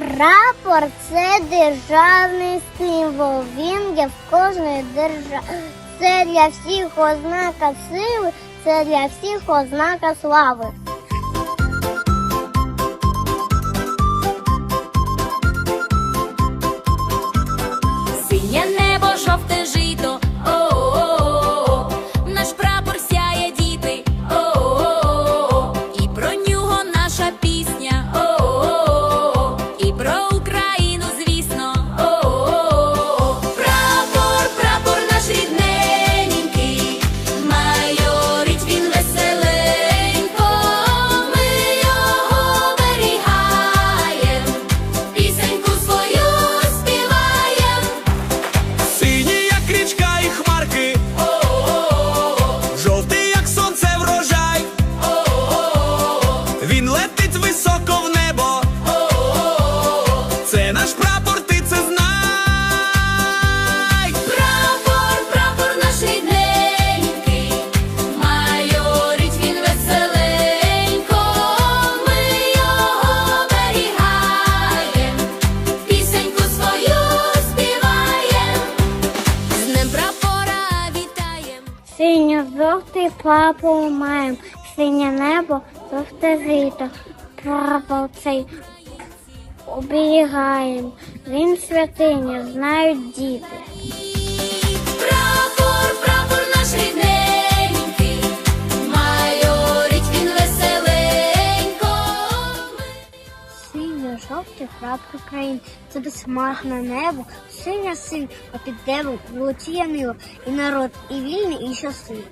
Прапор це державний символ. Він є в кожної держави. Це для всіх ознака сили, це для всіх ознака слави. Синьо-жовтий прапор маєм, синє небо, жовте жито. Прапор цей оберігаєм. Він святиня, знають діти. жовтий прапор країн, це безмах на небо, синя син, а під дебом волотіє мило, і народ, і вільний, і щасливий.